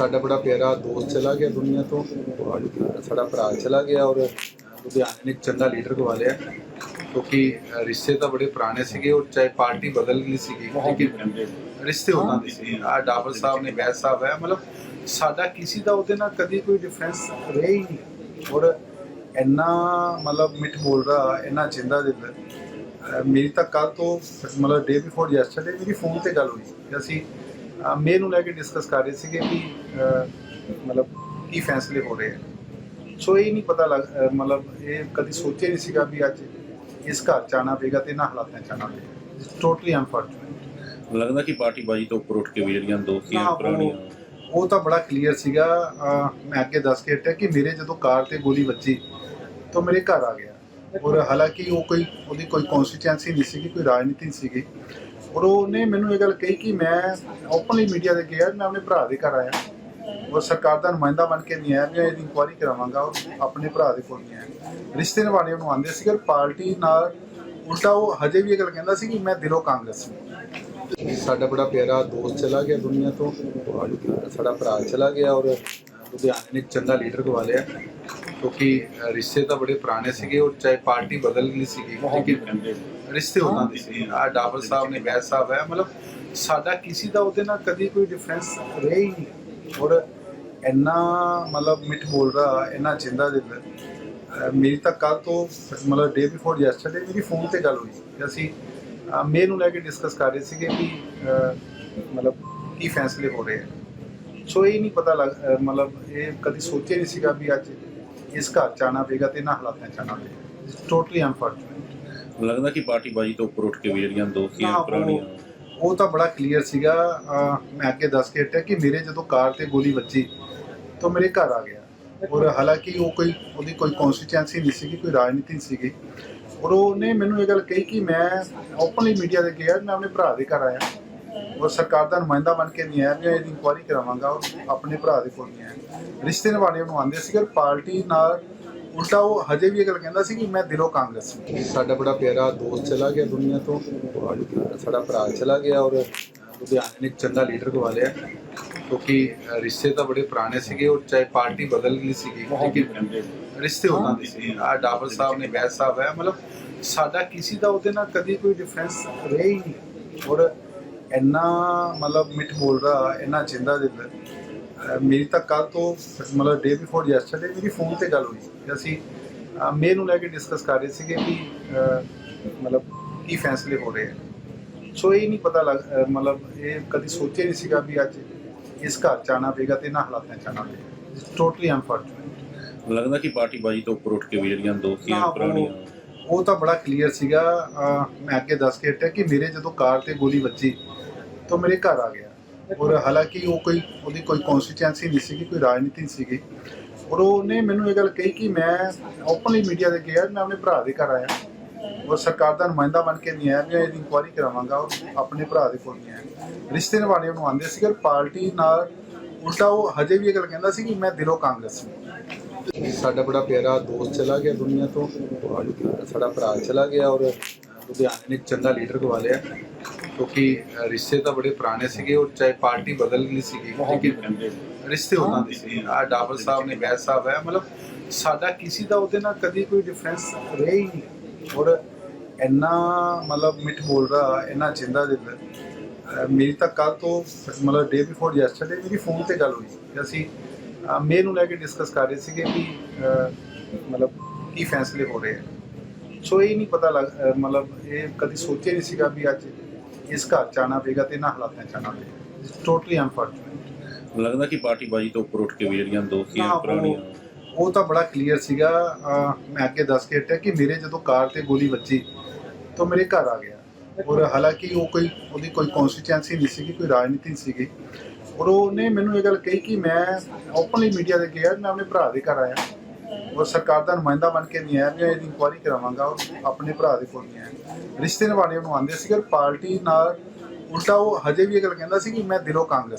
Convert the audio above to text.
ਸਾਡਾ ਬੜਾ ਪਿਆਰਾ ਦੋਸਤ ਚਲਾ ਗਿਆ ਦੁਨੀਆ ਤੋਂ ਸਾਡਾ ਭਰਾ ਚਲਾ ਗਿਆ ਔਰ ਲੁਧਿਆਣੇ ਨੇ ਚੰਗਾ ਲੀਡਰ ਗਵਾ ਲਿਆ। ਕਿਉਂਕਿ ਰਿਸ਼ਤੇ ਤਾਂ ਬੜੇ ਪੁਰਾਣੇ ਸੀਗੇ ਔਰ ਚਾਹੇ ਪਾਰਟੀ ਬਦਲ ਗਈ ਸੀਗੀ ਲੇਕਿਨ ਰਿਸ਼ਤੇ ਉਹਨਾਂ ਦੇ ਸੀ। ਆ ਡਾਬਰ ਸਾਹਿਬ ਨੇ ਬੈਸ ਸਾਹਿਬ ਹੈ ਮਤਲਬ ਸਾਡਾ ਕਿਸੇ ਦਾ ਉਹਦੇ ਨਾਲ ਕਦੀ ਕੋਈ ਡਿਫਰੈਂਸ ਰਿਹਾ ਹੀ ਨਹੀਂ। ਔਰ ਇੰਨਾ ਮਤਲਬ ਮਿੱਠ ਬੋਲ ਰਹਾ ਇੰਨਾ ਜਿੰਦਾ ਦਿਲ ਮੇਰੀ ਤਾਂ ਕੱਲ ਤੋਂ ਮਤਲਬ ਡੇ ਬਿਫੋਰ ਯੈਸਟਰਡੇ ਮੇਰੀ ਫੋਨ ਤੇ ਗੱਲ ਹੋਈ। ਅਸੀਂ ਮੇ ਨੂੰ ਲੈ ਕੇ ਡਿਸਕਸ ਕਰ ਰਹੇ ਸੀਗੇ ਕਿ ਮਤਲਬ ਕੀ ਫੈਸਲੇ ਹੋ ਰਹੇ ਆ। ਸੋ ਇਹ ਨਹੀਂ ਪਤਾ ਲੱਗ ਮਤਲਬ ਇਹ ਕਦੀ ਸੋਚਿਆ ਨਹੀਂ ਸੀਗਾ ਵੀ ਅੱਜ ਇਸ ਘਰ ਆਉਣਾ ਪਏਗਾ ਤੇ ਇਹਨਾਂ ਹਾਲਾਤਾਂ ਚ ਪਏਗਾ। ਟੋਟਲੀ ਅਨਫੋਰਚੂਨੇਟ ਲੱਗਦਾ ਕਿ ਪਾਰਟੀ ਬਾਜੀ ਤੋਂ ਉੱਪਰ ਉੱਠ ਕੇ ਵੀ ਜਿਹੜੀਆਂ ਦੋਸਤੀਆਂ ਪੁਰਾਣੀਆਂ ਉਹ ਤਾਂ ਬੜਾ ਕਲੀਅਰ ਸੀਗਾ। ਮੈਂ ਅੱਗੇ ਦੱਸ ਕੇ ਹਟਿਆ ਕਿ ਮੇਰੇ ਜਦੋਂ ਕਾਰ ਤੇ ਗੋਲੀ ਵੱਜੀ ਤਾਂ ਮੇਰੇ ਘਰ ਆ ਗਿਆ। ਔਰ ਹਾਲਾਂਕਿ ਉਹ ਕੋਈ ਉਹਦੀ ਕੋਈ ਕਨਸਟੀਟੈਂਸੀ ਨਹੀਂ ਸੀਗੀ ਕੋਈ ਰਾਜਨੀਤੀ ਨਹੀਂ ਸੀਗੀ। ਔਰ ਉਹਨੇ ਮੈਨੂੰ ਇਹ ਗੱਲ ਕਹੀ ਕਿ ਮੈਂ ਓਪਨਲੀ ਮੀਡੀਆ ਤੇ ਗਿਆ, ਮੈਂ ਆਪਣੇ ਭਰਾ ਦੇ ਘਰ ਆਇਆ। ਔਰ ਸਰਕਾਰ ਦਾ ਨੁਮਾਇੰਦਾ ਬਣ ਕੇ ਨਹੀਂ ਆਇਆ, ਮੈਂ ਇਹਦੀ ਇਨਕੁਆਇਰੀ ਕਰਾਵਾਂਗਾ ਔਰ ਆਪਣੇ ਭਰਾ ਦੇ ਕੋਲ ਨਹੀਂ ਆਇਆ। ਰਿਸ਼ਤੇ ਨਿਭਾਣੇ ਉਹਨੂੰ ਆਉਂਦੇ ਸੀ ਔਰ ਪਾਰਟੀ ਨਾਲ ਉਲਟਾ ਉਹ ਹਜੇ ਵੀ ਇਹ ਗੱਲ ਕਹਿੰਦਾ ਸੀ ਕਿ ਮੈਂ ਦਿਲੋਂ ਕਾਂਗਰਸ ਨੂੰ ਸਾਡਾ ਬੜਾ ਪਿਆਰਾ ਦੋਸਤ ਚਲਾ ਗਿਆ ਦੁਨੀਆ ਤੋਂ, ਸਾਡਾ ਭਰਾ ਚਲਾ ਗਿਆ ਔਰ ਲੁਧਿਆਣੇ ਨੇ ਚੰਗਾ ਲੀਡਰ ਗਵਾ ਲਿਆ। ਕਿਉਂਕਿ ਰਿਸ਼ਤੇ ਤਾਂ ਬੜੇ ਪੁਰਾਣੇ ਸੀਗੇ ਔਰ ਚਾਹੇ ਪਾਰਟੀ ਬਦਲ ਗਈ ਸੀਗੀ ਲੇਕਿਨ ਰਿਸ਼ਤੇ ਉਹਨਾਂ ਦੇ ਸੀ। ਆ ਡਾਬਰ ਸਾਹਿਬ ਨੇ ਬੈਸ ਸਾਹਿਬ ਹੈ ਮਤਲਬ ਸਾਡਾ ਕਿਸੇ ਦਾ ਉਹਦੇ ਨਾਲ ਕਦੀ ਕੋਈ ਡਿਫਰੈਂਸ ਰਿਹਾ ਹੀ ਨਹੀਂ। ਔਰ ਇੰਨਾ ਮਤਲਬ ਮਿੱਠ ਬੋਲ ਰਹਾ ਇੰਨਾ ਜਿੰਦਾ ਦਿਲ ਮੇਰੀ ਤਾਂ ਕੱਲ ਤੋਂ ਮਤਲਬ ਡੇ ਬਿਫੋਰ ਯੈਸਟਰਡੇ ਮੇਰੀ ਫੋਨ ਤੇ ਗੱਲ ਹੋਈ ਸੀ ਅਸੀਂ ਮੇ ਨੂੰ ਲੈ ਕੇ ਡਿਸਕਸ ਕਰ ਰਹੇ ਸੀਗੇ ਕਿ ਮਤਲਬ ਕੀ ਫੈਸਲੇ ਹੋ ਰਹੇ ਆ। ਸੋ ਇਹ ਨਹੀਂ ਪਤਾ ਲੱਗ ਮਤਲਬ ਇਹ ਕਦੀ ਸੋਚਿਆ ਨਹੀਂ ਸੀਗਾ ਵੀ ਅੱਜ ਇਸ ਘਰ ਚ ਪਏਗਾ ਤੇ ਇਹਨਾਂ ਹਾਲਾਤਾਂ ਚ ਪਏਗਾ। ਟੋਟਲੀ ਅਨਫੋਰਚੂਨੇਟ ਲੱਗਦਾ ਕਿ ਪਾਰਟੀ ਬਾਜੀ ਤੋਂ ਉੱਪਰ ਉੱਠ ਕੇ ਵੀ ਜਿਹੜੀਆਂ ਦੋਸਤੀਆਂ ਪੁਰਾਣੀਆਂ। ਉਹ ਤਾਂ ਬੜਾ ਕਲੀਅਰ ਸੀਗਾ। ਮੈਂ ਅੱਗੇ ਦੱਸ ਕੇ ਹਟਿਆ ਕਿ ਮੇਰੇ ਜਦੋਂ ਕਾਰ ਤੇ ਗੋਲੀ ਵੱਜੀ ਤਾਂ ਮੇਰੇ ਘਰ ਆ ਗਿਆ। ਔਰ ਹਾਲਾਂਕਿ ਉਹ ਕੋਈ ਉਹਦੀ ਕੋਈ ਕਨਸਟੀਟੈਂਸੀ ਨਹੀਂ ਸੀਗੀ ਕੋਈ ਰਾਜਨੀਤੀ ਨਹੀਂ ਸੀਗੀ। ਔਰ ਉਹਨੇ ਮੈਨੂੰ ਇਹ ਗੱਲ ਕਹੀ ਕਿ ਮੈਂ ਓਪਨਲੀ ਮੀਡੀਆ ਤੇ ਗਿਆ ਮੈਂ ਆਪਣੇ ਭਰਾ ਦੇ ਘਰ ਆਇਆ। ਔਰ ਸਰਕਾਰ ਦਾ ਨੁਮਾਇੰਦਾ ਬਣ ਕੇ ਨਹੀਂ ਆਇਆ ਮੈਂ ਇਹਦੀ ਇਨਕੁਆਇਰੀ ਕਰਾਵਾਂਗਾ ਔਰ ਆਪਣੇ ਭਰਾ ਦੇ ਕੋਲ ਨਹੀਂ ਆਇਆ। ਰਿਸ਼ਤੇ ਨਿਭਾਣੇ ਉਹਨੂੰ ਆਉਂਦੇ ਸੀ ਔਰ ਪਾਰਟੀ ਨਾਲ ਉਲਟਾ ਉਹ ਹਜੇ ਵੀ ਇਹ ਗੱਲ ਕਹਿੰਦਾ ਸੀ ਕਿ ਮੈਂ ਦਿਲੋਂ ਕਾਂਗਰਸ ਨੂੰ ਸਾਡਾ ਬੜਾ ਪਿਆਰਾ ਦੋਸਤ ਚਲਾ ਗਿਆ ਦੁਨੀਆ ਤੋਂ ਸਾਡਾ ਭਰਾ ਚਲਾ ਗਿਆ ਔਰ ਲੁਧਿਆਣੇ ਨੇ ਇੱਕ ਚੰਗਾ ਲੀਡਰ ਗਵਾ ਲਿਆ ਕਿਉਂਕਿ ਰਿਸ਼ਤੇ ਤਾਂ ਬੜੇ ਪੁਰਾਣੇ ਸੀਗੇ ਔਰ ਚਾਹੇ ਪਾਰਟੀ ਬਦਲ ਗਈ ਸੀਗੀ ਲੇਕਿਨ ਰਿਸ਼ਤੇ ਉਹਨਾਂ ਦੇ ਸੀ ਆ ਡਾਬਰ ਸਾਹਿਬ ਨੇ ਬੈਸ ਸਾਹਿਬ ਹੈ ਮਤਲਬ ਸਾਡਾ ਕਿਸੇ ਦਾ ਉਹਦੇ ਨਾਲ ਕਦੀ ਕੋਈ ਡਿਫਰੈਂਸ ਰਿਹਾ ਹੀ ਨਹੀਂ। ਔਰ ਇੰਨਾ ਮਤਲਬ ਮਿੱਠ ਬੋਲ ਰਹਾ ਇੰਨਾ ਜਿੰਦਾ ਦਿਲ ਮੇਰੀ ਤਾਂ ਕੱਲ ਤੋਂ ਮਤਲਬ ਡੇ ਬਿਫੋਰ ਯੈਸਟਰਡੇ ਮੇਰੀ ਫੋਨ ਤੇ ਗੱਲ ਹੋਈ। ਸੀ ਅਸੀਂ ਮੇ ਨੂੰ ਲੈ ਕੇ ਡਿਸਕਸ ਕਰ ਰਹੇ ਸੀਗੇ ਕਿ ਮਤਲਬ ਕੀ ਫੈਸਲੇ ਹੋ ਰਹੇ ਆ ਸੋ ਇਹ ਨਹੀਂ ਪਤਾ ਲੱਗ ਮਤਲਬ ਇਹ ਕਦੀ ਸੋਚਿਆ ਨਹੀਂ ਸੀਗਾ ਵੀ ਅੱਜ ਇਸ ਘਰ ਆਉਣਾ ਪਏਗਾ ਤੇ ਇਹਨਾਂ ਹਾਲਾਤਾਂ ਚ ਆਉਣਾ ਪਏਗਾ। ਟੋਟਲੀ ਅਨਫੋਰਚੂਨੇਟ ਲੱਗਦਾ ਕਿ ਪਾਰਟੀ ਬਾਜੀ ਤੋਂ ਉੱਪਰ ਉੱਠ ਕੇ ਵੀ ਜਿਹੜੀਆਂ ਦੋਸਤੀਆਂ ਪੁਰਾਣੀਆਂ ਉਹ ਤਾਂ ਬੜਾ ਕਲੀਅਰ ਸੀਗਾ। ਮੈਂ ਅੱਗੇ ਦੱਸ ਕੇ ਹਟਿਆ ਕਿ ਮੇਰੇ ਜਦੋਂ ਕਾਰ ਤੇ ਗੋਲੀ ਵੱਜੀ, ਤਾਂ ਮੇਰੇ ਘਰ ਆ ਗਿਆ। ਔਰ ਹਾਲਾਂਕਿ ਉਹ ਕੋਈ, ਉਹਦੀ ਕੋਈ ਕਨਸਟੀਟੈਂਸੀ ਨਹੀਂ ਸੀਗੀ, ਕੋਈ ਰਾਜਨੀਤੀ ਨਹੀਂ ਸੀਗੀ। ਔਰ ਉਹਨੇ ਮੈਨੂੰ ਇਹ ਗੱਲ ਕਹੀ ਕਿ ਮੈਂ ਓਪਨਲੀ ਮੀਡੀਆ ਤੇ ਗਿਆ ਮੈਂ ਆਪਣੇ ਭਰਾ ਦੇ ਘਰ ਆਇਆ। ਔਰ ਸਰਕਾਰ ਦਾ ਨੁਮਾਇੰਦਾ ਬਣ ਕੇ ਨਹੀਂ ਆਇਆ, ਮੈਂ ਇਹਦੀ ਇਨਕੁਆਇਰੀ ਕਰਾਵਾਂਗਾ, ਔਰ ਆਪਣੇ ਭਰਾ ਦੇ ਕੋਲ ਨਹੀਂ ਆਇਆ। ਰਿਸ਼ਤੇ ਨਿਭਾਣੇ ਉਹਨੂੰ ਆਉਂਦੇ ਸੀ ਔਰ ਪਾਰਟੀ ਨਾਲ ਉਲਟਾ ਉਹ ਹਜੇ ਵੀ ਇਹ ਗੱਲ ਕਹਿੰਦਾ ਸੀ ਕਿ ਮੈਂ ਦਿਲੋਂ ਕਾਂਗਰਸ ਨੂੰ ਸਾਡਾ ਬੜਾ ਪਿਆਰਾ ਦੋਸਤ ਚਲਾ ਗਿਆ ਦੁਨੀਆ ਤੋਂ। ਸਾਡਾ ਭਰਾ ਚਲਾ ਗਿਆ ਔਰ ਲੁਧਿਆਣੇ ਨੇ ਇੱਕ ਚੰਗਾ ਲੀਡਰ ਗਵਾ ਲਿਆ। ਕਿਉਂਕਿ ਰਿਸ਼ਤੇ ਤਾਂ ਬੜੇ ਪੁਰਾਣੇ ਸੀਗੇ ਔਰ ਚਾਹੇ ਪਾਰਟੀ ਬਦਲ ਗਈ ਸੀਗੀ ਲੇਕਿਨ ਰਿਸ਼ਤੇ ਉਹਨਾਂ ਦੇ ਸੀ। ਆ ਡਾਬਰ ਸਾਹਿਬ ਨੇ ਬੈਸ ਸਾਹਿਬ ਹੈ ਮਤਲਬ ਸਾਡਾ ਕਿਸੇ ਦਾ ਉਹਦੇ ਨਾਲ ਕਦੀ ਕੋਈ ਡਿਫਰੈਂਸ ਰਿਹਾ ਹੀ ਨਹੀਂ। ਔਰ ਇੰਨਾ ਮਤਲਬ ਮਿੱਠ ਬੋਲ ਰਹਾ ਇੰਨਾ ਜਿੰਦਾ ਦਿਲ। ਮੇਰੀ ਤਾਂ ਕੱਲ ਤੋਂ ਮਤਲਬ ਡੇ ਬਿਫੋਰ ਯੈਸਟਰਡੇ ਮੇਰੀ ਫੋਨ ਤੇ ਗੱਲ ਹੋਈ ਸੀ ਅਸੀਂ ਮੇ ਨੂੰ ਲੈ ਕੇ ਡਿਸਕਸ ਕਰ ਰਹੇ ਸੀਗੇ ਕਿ ਮਤਲਬ ਕੀ ਫੈਸਲੇ ਹੋ ਰਹੇ ਆ। ਸੋ ਇਹ ਨਹੀਂ ਪਤਾ ਲੱਗ ਮਤਲਬ ਇਹ ਕਦੀ ਸੋਚਿਆ ਨਹੀਂ ਸੀਗਾ ਵੀ ਅੱਜ ਇਸ ਘਰ ਚ ਪਏਗਾ ਤੇ ਇਹਨਾਂ ਹਾਲਾਤਾਂ ਚ ਪਏਗਾ। ਟੋਟਲੀ ਅਨਫੋਰਚੂਨੇਟ ਲੱਗਦਾ ਕਿ ਪਾਰਟੀ ਬਾਜੀ ਤੋਂ ਉੱਪਰ ਉੱਠ ਕੇ ਵੀ ਜਿਹੜੀਆਂ ਦੋਸਤੀਆਂ ਪੁਰਾਣੀਆਂ। ਉਹ ਤਾਂ ਬੜਾ ਕਲੀਅਰ ਸੀਗਾ। ਮੈਂ ਅੱਗੇ ਦੱਸ ਕੇ ਹਟਿਆ ਕਿ ਮੇਰੇ ਜਦੋਂ ਕਾਰ ਤੇ ਗੋਲੀ ਵੱਜੀ ਤਾਂ ਮੇਰੇ ਘਰ ਆ ਗਿਆ। ਔਰ ਹਾਲਾਂਕਿ ਉਹ ਕੋਈ ਉਹਦੀ ਕੋਈ ਕਨਸਟੀਟੈਂਸੀ ਨਹੀਂ ਸੀਗੀ ਕੋਈ ਰਾਜਨੀਤੀ ਨਹੀਂ ਸੀਗੀ। ਔਰ ਉਹਨੇ ਮੈਨੂੰ ਇਹ ਗੱਲ ਕਹੀ ਕਿ ਮੈਂ ਓਪਨਲੀ ਮੀਡੀਆ ਤੇ ਗਿਆ, ਮੈਂ ਆਪਣੇ ਭਰਾ ਦੇ ਘਰ ਆਇਆ। ਔਰ ਸਰਕਾਰ ਦਾ ਨੁਮਾਇੰਦਾ ਬਣ ਕੇ ਨਹੀਂ ਆਇਆ, ਮੈਂ ਇਹਦੀ ਇਨਕੁਆਇਰੀ ਕਰਾਵਾਂਗਾ, ਔਰ ਆਪਣੇ ਭਰਾ ਦੇ ਕੋਲ ਨਹੀਂ ਆਇਆ। ਰਿਸ਼ਤੇ ਨਿਭਾਣੇ ਉਹਨੂੰ ਆਉਂਦੇ ਸੀ ਔਰ ਪਾਰਟੀ ਨਾਲ ਉਲਟਾ ਉਹ ਹਜੇ ਵੀ ਇਹ ਗੱਲ ਕਹਿੰਦਾ ਸੀ ਕਿ ਮੈਂ ਦਿਲੋਂ ਕਾਂਗਰਸ।